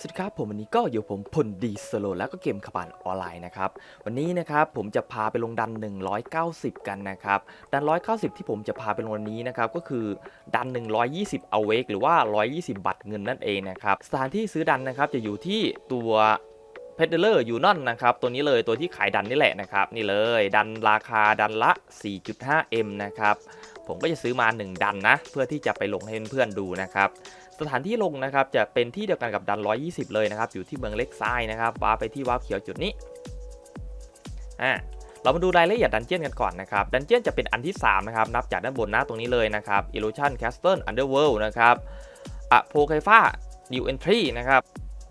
สวัสดีครับผมวันนี้ก็อยู่ผมพลดีสโลแล้วก็เกมขบานออนไลน์นะครับ วันนี้นะครับผมจะพาไปลงดัน 190 กันนะครับ ดัน 190 ที่ผมจะพาไปลงวันนี้นะครับก็คือดัน 120 awake หรือว่า 120บัตรเงินนั่นเองนะครับสถานที่ซื้อดันนะครับจะอยู่ที่ตัวเพดเดอร์ยูนอนนะครับตัวนี้เลยตัวที่ขายดันนี่แหละนะครับนี่เลยดันราคาดันละ 4.5m นะครับผมก็จะซื้อมา 1 ดันนะเพื่อที่จะไปลงให้เพื่อนๆดูนะครับ สถานที่ลงนะครับจะเป็นที่เดียวกันกับดัน 120 เลยนะครับ อยู่ที่เมืองเล็กซ้ายนะครับว้าร์ปไปที่วาร์ปเขียวจุดนี้อ่าเรามาดูรายละเอียดดันเจียนกันก่อนนะครับ ดันเจียนจะเป็นอันที่ 3 นะครับ นับจากด้านบนหน้าตรงนี้เลยนะครับ Illusion Castle Underworld นะครับอะโพไคฟ้า New Entry นะครับ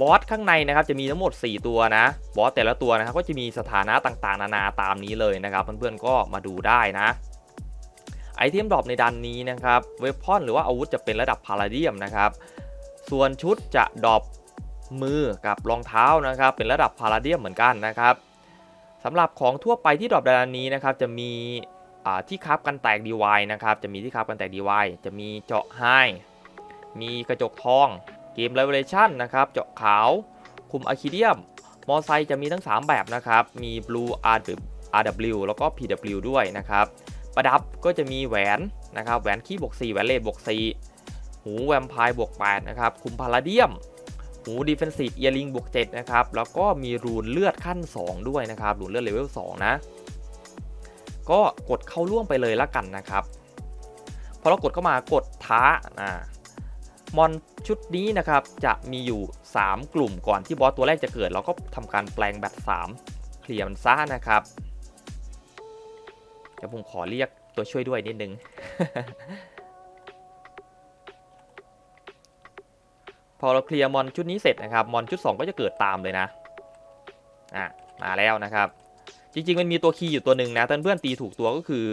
บอสข้างในนะครับจะมีทั้งหมด 4 ตัวนะ บอสแต่ละตัวนะครับก็จะมีสถานะต่างๆ นานาตามนี้เลยนะครับ เพื่อนๆก็มาดูได้นะ ไอเทมดรอปในดันนี้นะครับเวพอนหรือว่าอาวุธจะเป็นระดับพาราเดียมนะครับส่วนชุดจะดรอปมือกับรองเท้านะครับ เป็นระดับพาราเดียมเหมือนกันนะครับสำหรับของทั่วไปที่ดรอปดันนี้นะครับจะมีที่คับกันแตกดีวายนะครับจะมีที่คับกันแตกดีวายจะมีเจาะไฮมีกระจกทอง เกมเลเวเลชั่นนะครับเจาะขาวคุมอะคิเดียม มอไซค์จะมีทั้ง 3 แบบนะครับ มี Blue RW แล้วก็ PW ด้วยนะครับ ประดับก็จะมีแหวนนะครับแหวนขี้บวก4แหวนเลดบวก4หูแวมไพร์บวก8นะครับคุมพาราเดียม หูดีเฟนซีฟเอียริงบวก7นะครับแล้วก็มีรูนเลือดขั้น 2 ด้วยนะครับรูนเลือดเลเวล2นะก็กดเข้าร่วมไปเลยละกันนะครับพอเรากดเข้ามากดท้าอ่ามอนชุดนี้นะครับจะมีอยู่ 3 กลุ่มก่อนที่บอสตัวแรกจะเกิด เราก็ทำการแปลงแบต3เคลียร์มันซ่านะครับ เดี๋ยวผมขอเรียกตัวช่วยด้วยนิดนึง พอเราเคลียร์มอนชุดนี้เสร็จนะครับ มอนชุด 2 ก็จะเกิดตามเลยนะ อะ มาแล้วนะครับ จริงๆ มันมีตัวคีย์อยู่ตัวหนึ่งนะเพื่อนๆตีถูกตัวก็คือ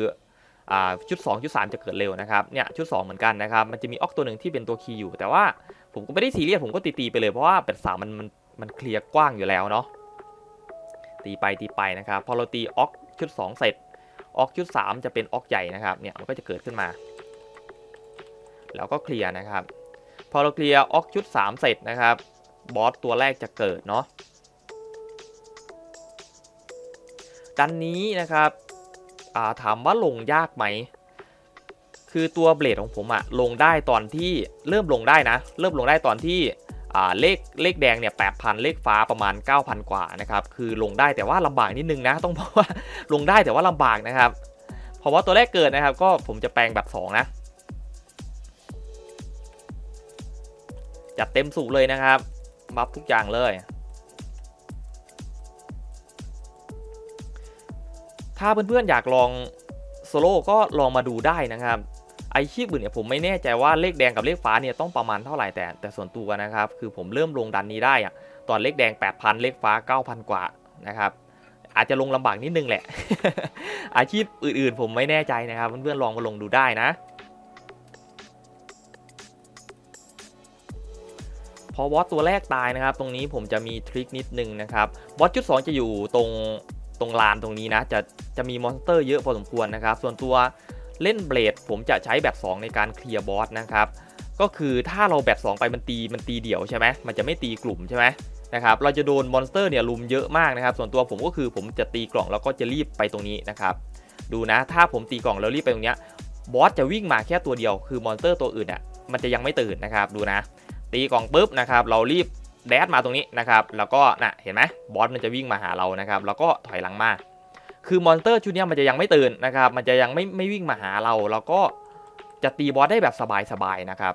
อ่าชุด 2 ชุด 3 จะเกิดเร็วนะครับเนี่ยชุด 2 เหมือนกันนะครับมันจะมีออกตัวหนึ่งที่เป็นตัวคีย์อยู่ แต่ว่าผมก็ไม่ได้ซีเรียสผมก็ตีๆไปเลยเพราะว่าเป็ดสามมันมันมันเคลียร์กว้างอยู่แล้วเนาะตีไปตีไปนะครับ พอเราตีออกชุด 2 เสร็จ ออกชุด 3 จะเป็นออกใหญ่นะครับเนี่ยมันก็จะเกิดขึ้นมาแล้วก็เคลียร์นะครับ พอเราเคลียร์ออกชุด 3 เสร็จนะครับบอสตัวแรกจะเกิดเนาะดันนี้นะครับาถามว่าลงยากไหม คือตัวเบลดของผมอะลงได้ตอนที่เริ่มลงได้นะ เริ่มลงได้ตอนที่ เลขเลขแดงเนี่ยแปดพันเลขฟ้าประมาณ 9,000 กว่านะครับ คือลงได้แต่ว่าลำบากนิดนึงนะ ต้องบอกว่าลงได้แต่ว่าลำบากนะครับ เพราะว่าตัวแรกเกิดนะครับ ก็ผมจะแปลงแบบ 2 นะจัดเต็มสูบเลยนะครับ บัฟทุกอย่างเลย ถ้าเพื่อนๆอยากลองโซโล่ก็ลองมาดูได้นะครับ ไอชีพอื่นเนี่ยผมไม่แน่ใจว่าเลขแดงกับเลขฟ้าเนี่ยต้องประมาณเท่าไหร่แต่แต่ส่วนตัวนะครับคือผมเริ่มลงดันนี้ได้อะตอนเลขแดง 8,000 เลขฟ้า 9,000 กว่านะครับอาจจะลงลำบากนิดนึงแหละ อาชีพอื่นๆ ผมไม่แน่ใจนะครับ เพื่อนๆลองมาลงดูได้นะ พอบอสตัวแรกตายนะครับ ตรงนี้ผมจะมีทริคนิดนึงนะครับบอสจุดสองจะอยู่ตรงตรงลานตรงนี้นะ จะจะมีมอนสเตอร์เยอะพอสมควรนะครับ ส่วนตัว เล่นเบลดผมจะใช้แบบ 2 ในการเคลียร์บอสนะครับก็คือถ้าเราแบบ 2 ไปมันตีมันตีเดี่ยวใช่ไหมมันจะไม่ตีกลุ่มใช่ไหมนะครับเราจะโดนมอนสเตอร์เนี่ยลุมเยอะมากนะครับ ส่วนตัวผมก็คือผมจะตีกล่องแล้วก็จะรีบไปตรงนี้นะครับดูนะถ้าผมตีกล่องแล้วรีบไปตรงเนี้ยบอสจะวิ่งมาแค่ตัวเดียวคือมอนสเตอร์ตัวอื่นอะมันจะยังไม่ตื่นนะครับดูนะ ตีกล่องปุ๊บนะครับเรารีบแดดมาตรงนี้นะครับแล้วก็น่ะเห็นไหมบอสมันจะวิ่งมาหาเรานะครับแล้วก็ถอยหลังมา คือมอนสเตอร์ชุดนี้มันจะยังไม่ตื่นนะครับ มันจะยังไม่ไม่วิ่งมาหาเรา แล้วก็จะตีบอสได้แบบสบายๆนะครับ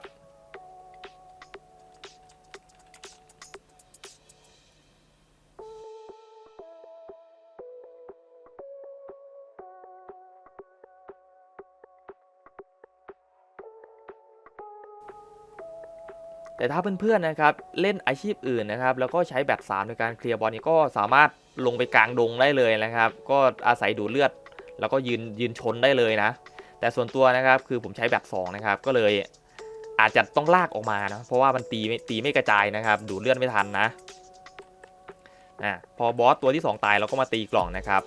แต่ถ้าเพื่อนๆนะครับเล่นอาชีพอื่นนะครับแล้วก็ใช้แบต3ในการเคลียร์บอลนี้ก็สามารถลงไปกลางดงได้เลยนะครับ ก็อาศัยดูเลือด แล้วก็ยืนยืนชนได้เลยนะ แต่ส่วนตัวนะครับคือผมใช้แบต2นะครับก็เลยอาจจะต้องลากออกมานะเพราะว่ามันตีไม่ตีไม่กระจายนะครับ ดูเลือดไม่ทันนะอะพอบอสตัวที่ 2 ตายเราก็มาตีกล่องนะครับ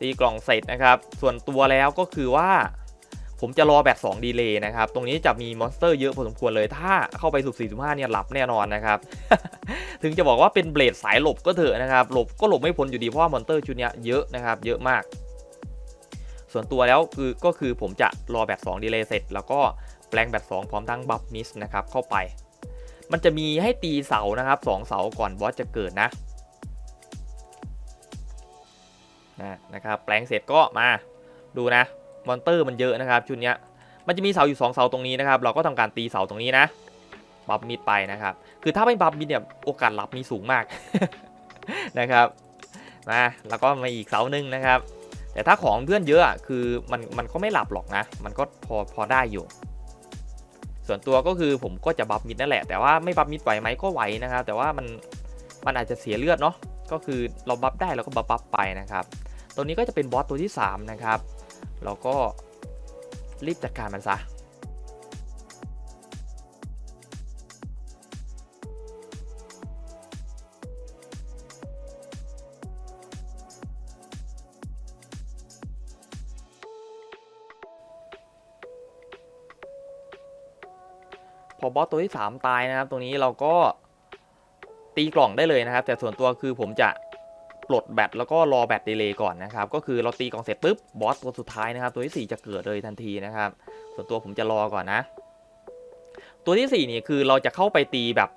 ตีกล่องเสร็จนะครับ ส่วนตัวแล้วก็คือว่า ผมจะรอแบบ2ดีเลย์นะครับ ตรงนี้จะมีมอนสเตอร์เยอะพอสมควรเลย ถ้าเข้าไปสุด45เนี่ยหลับแน่นอนนะครับ ถึงจะบอกว่าเป็นเบลดสายหลบก็เถอะนะครับ หลบก็หลบไม่พ้นอยู่ดี เพราะว่ามอนสเตอร์ชุดนี้เยอะนะครับ เยอะมาก ส่วนตัวแล้วคือก็คือผมจะรอแบบ2ดีเลย์เสร็จ แล้วก็แปลงแบบ2พร้อมทั้งบัฟมิสนะครับเข้าไป มันจะมีให้ตีเสานะครับสองเสาก่อนบอสจะเกิดนะนะนะครับแปลงเสร็จก็มาดูนะ มอนเตอร์มันเยอะนะครับชุดเนี้ยมันจะมีเสาอยู่2เสาตรงนี้นะครับ เราก็ทำการตีเสาตรงนี้นะบัฟมิดไปนะครับ คือถ้าไม่บัฟมิดเนี่ยโอกาสหลับมีสูงมากนะครับมาแล้วก็มาอีกเสาหนึ่งนะครับ แต่ถ้าของเพื่อนเยอะคือมันมันก็ไม่หลับหรอกนะ มันก็พอพอได้อยู่ ส่วนตัวก็คือผมก็จะบัฟมิดนั่นแหละ แต่ว่าไม่บัฟมิดไหวไหมก็ไหวนะครับ แต่ว่ามันมันอาจจะเสียเลือดเนาะก็คือเราบัฟได้เราก็บัฟบัฟไปนะครับ ตัวนี้ก็จะเป็นบอสตัวที่ 3 นะครับ เราก็รีบจัดการมันซะพอบอสตัวที่ 3 ตายนะครับ ตรงนี้เราก็ตีกล่องได้เลยนะครับ แต่ส่วนตัวคือผมจะ ปลดแบตแล้วก็รอแบตเดเลย์ก่อนนะครับ ก็คือเราตีกองเสร็จปุ๊บบอสตัวสุดท้ายนะครับ ตัวที่ 4 จะเกิดเลยทันทีนะครับ ส่วนตัวผมจะรอก่อนนะ ตัวที่ 4 นี่คือเราจะเข้าไปตีแบบ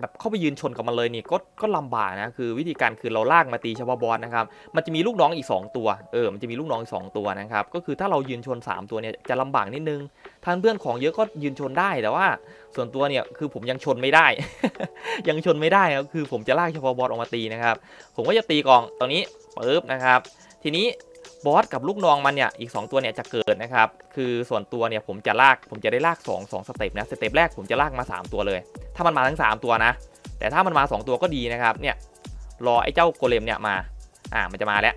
แบบเข้าไปยืนชนกับมันเลยนี่ก็ก็ลำบากนะคือวิธีการคือเราลากมาตีเฉพาะบอสนะครับมันจะมีลูกน้องอีก 2 ตัวเออมันจะมีลูกน้องอีก 2 ตัวนะครับก็คือถ้าเรายืนชน 3 ตัวเนี่ยจะลำบากนิดนึงทานเพื่อนของเยอะก็ยืนชนได้แต่ว่า ส่วนตัวเนี่ยคือผมยังชนไม่ได้ ยังชนไม่ได้ครับคือผมจะลากเฉพาะบอสออกมาตีนะครับผมก็จะตีกล่องตรงนี้ปึ๊บนะครับ ทีนี้ บอสกับลูกน้องมันเนี่ยอีก 2 ตัวเนี่ยจะเกิดนะครับ คือส่วนตัวเนี่ยผมจะลากผมจะได้ลาก 2 2สเต็ปนะสเต็ปแรกผมจะลากมา 3 ตัวเลย ถ้ามันมาทั้ง 3 ตัวนะ แต่ถ้ามันมา 2 ตัวก็ดีนะครับเนี่ยรอไอ้เจ้าโกเลมเนี่ยมาอ่ามันจะมาแล้ว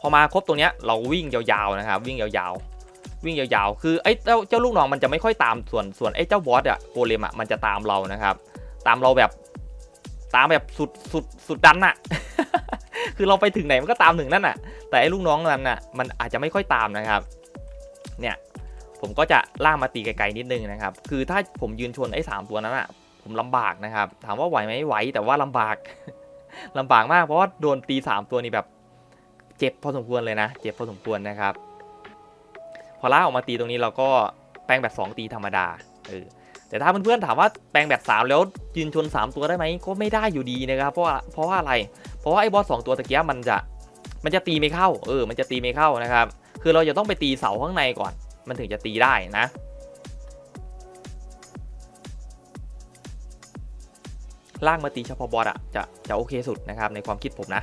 พอมาครบตรงเนี้ยเราวิ่งยาวๆนะครับวิ่งยาวๆ วิ่งยาวๆ คือไอ้เจ้าเจ้าลูกน้องมันจะไม่ค่อยตามส่วนส่วนไอ้เจ้าบอสอะโกเลมอะมันจะตามเรานะครับ ตามเราแบบตามแบบสุดสุดสุดดันอะ คือเราไปถึงไหนมันก็ตามถึงนั่นอะแต่ไอ้ลูกน้องนั้นอะมันอาจจะไม่ค่อยตามนะครับ เนี่ยผมก็จะล่ามาตีไกลๆนิดนึงนะครับ คือถ้าผมยืนชนไอ้สามตัวนั้นอะผมลำบากนะครับ ถามว่าไหวไหมไหวแต่ว่าลำบากลำบากมากเพราะว่าโดนตีสามตัวนี้แบบ เจ็บพอสมควรเลยนะ เจ็บพอสมควรนะครับ พอล่าออกมาตีตรงนี้เราก็แปลงแบบ2ตีธรรมดาเออ แต่ถ้าเพื่อนๆถามว่าแปลงแบบ3แล้วยืนชน 3 ตัวได้ไหมก็ไม่ได้อยู่ดีนะครับเพราะว่าเพราะว่าอะไร เพราะว่าไอ้บอสสองตัวตะเกียบมันจะมันจะตีไม่เข้าเออมันจะตีไม่เข้านะครับคือเราจะต้องไปตีเสาข้างในก่อน มันถึงจะตีได้นะล่างมาตีเฉพาะบอสอะจะจะโอเคสุดนะครับในความคิดผมนะ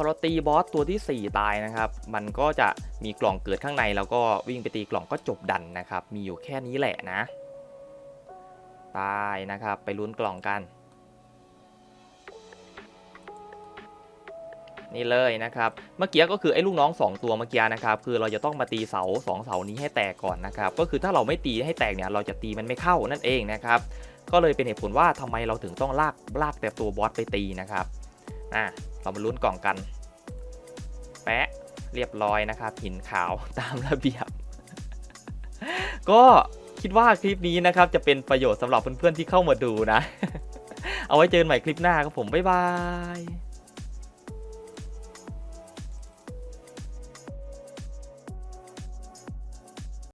อเราตีบอสตัวที่ 4 ตายนะครับ มันก็จะมีกล่องเกิดข้างใน แล้วก็วิ่งไปตีกล่องก็จบดันนะครับ มีอยู่แค่นี้แหละนะ ตายนะครับ ไปลุ้นกล่องกัน นี่เลยนะครับ เมื่อกี้ก็คือไอ้ลูกน้อง 2 ตัวเมื่อกี้นะครับ คือเราจะต้องมาตีเสา 2 เสานี้ให้แตกก่อนนะครับ ก็คือถ้าเราไม่ตีให้แตกเนี่ยเราจะตีมันไม่เข้านั่นเองนะครับ ก็เลยเป็นเหตุผลว่าทำไมเราถึงต้องลากลากแต่ตัวบอสไปตีนะครับ อะ เรามาลุ้นกล่องกัน แปะเรียบร้อยนะครับหินขาวตามระเบียบ ก็คิดว่าคลิปนี้นะครับ จะเป็นประโยชน์สำหรับเพื่อนๆที่เข้ามาดูนะ เอาไว้เจอกันใหม่คลิปหน้าครับผม บ๊ายบาย